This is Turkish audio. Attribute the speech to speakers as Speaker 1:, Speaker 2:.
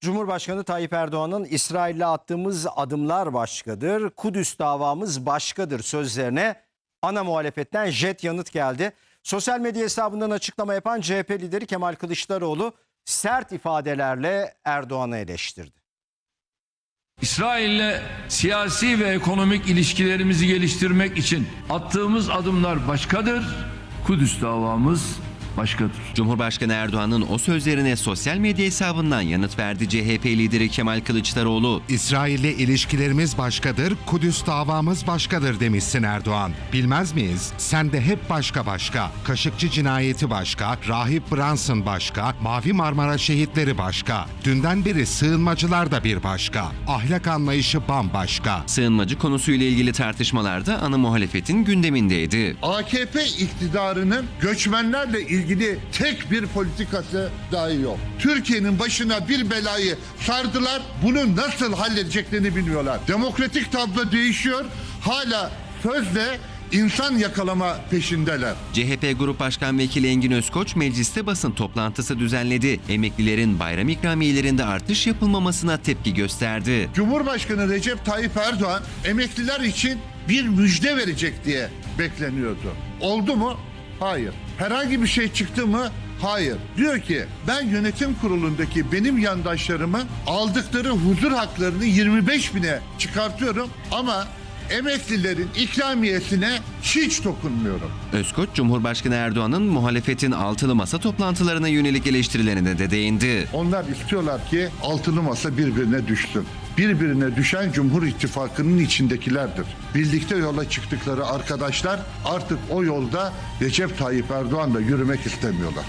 Speaker 1: Cumhurbaşkanı Tayyip Erdoğan'ın İsrail'le attığımız adımlar başkadır, Kudüs davamız başkadır sözlerine ana muhalefetten jet yanıt geldi. Sosyal medya hesabından açıklama yapan CHP lideri Kemal Kılıçdaroğlu sert ifadelerle Erdoğan'ı eleştirdi.
Speaker 2: İsrail'le siyasi ve ekonomik ilişkilerimizi geliştirmek için attığımız adımlar başkadır. Kudüs davamız başkadır.
Speaker 3: Cumhurbaşkanı Erdoğan'ın o sözlerine sosyal medya hesabından yanıt verdi CHP lideri Kemal Kılıçdaroğlu.
Speaker 4: İsrail'le ilişkilerimiz başkadır, Kudüs davamız başkadır demişsin Erdoğan. Bilmez miyiz? Sen de hep başka başka. Kaşıkçı cinayeti başka, Rahip Brunson başka, Mavi Marmara şehitleri başka. Dünden beri sığınmacılar da bir başka. Ahlak anlayışı bambaşka.
Speaker 3: Sığınmacı konusuyla ilgili tartışmalarda ana muhalefetin gündemindeydi.
Speaker 5: AKP iktidarının göçmenlerle ilgili tek bir politikası dahi yok. Türkiye'nin başına bir belayı sardılar. Bunu nasıl halledeceklerini bilmiyorlar. Demokratik tablo değişiyor. Hala sözle insan yakalama peşindeler.
Speaker 3: CHP Grup Başkan Vekili Engin Özkoç mecliste basın toplantısı düzenledi. Emeklilerin bayram ikramiyelerinde artış yapılmamasına tepki gösterdi.
Speaker 5: Cumhurbaşkanı Recep Tayyip Erdoğan emekliler için bir müjde verecek diye bekleniyordu. Oldu mu? Hayır. Herhangi bir şey çıktı mı? Hayır. Diyor ki ben yönetim kurulundaki benim yandaşlarımın aldıkları huzur haklarını 25 bine çıkartıyorum ama emeklilerin ikramiyesine hiç dokunmuyorum.
Speaker 3: Özkoç, Cumhurbaşkanı Erdoğan'ın muhalefetin altılı masa toplantılarına yönelik eleştirilerine de değindi.
Speaker 5: Onlar istiyorlar ki altılı masa birbirine düşsün. Birbirine düşen Cumhur İttifakı'nın içindekilerdir. Birlikte yola çıktıkları arkadaşlar artık o yolda Recep Tayyip Erdoğan'la yürümek istemiyorlar.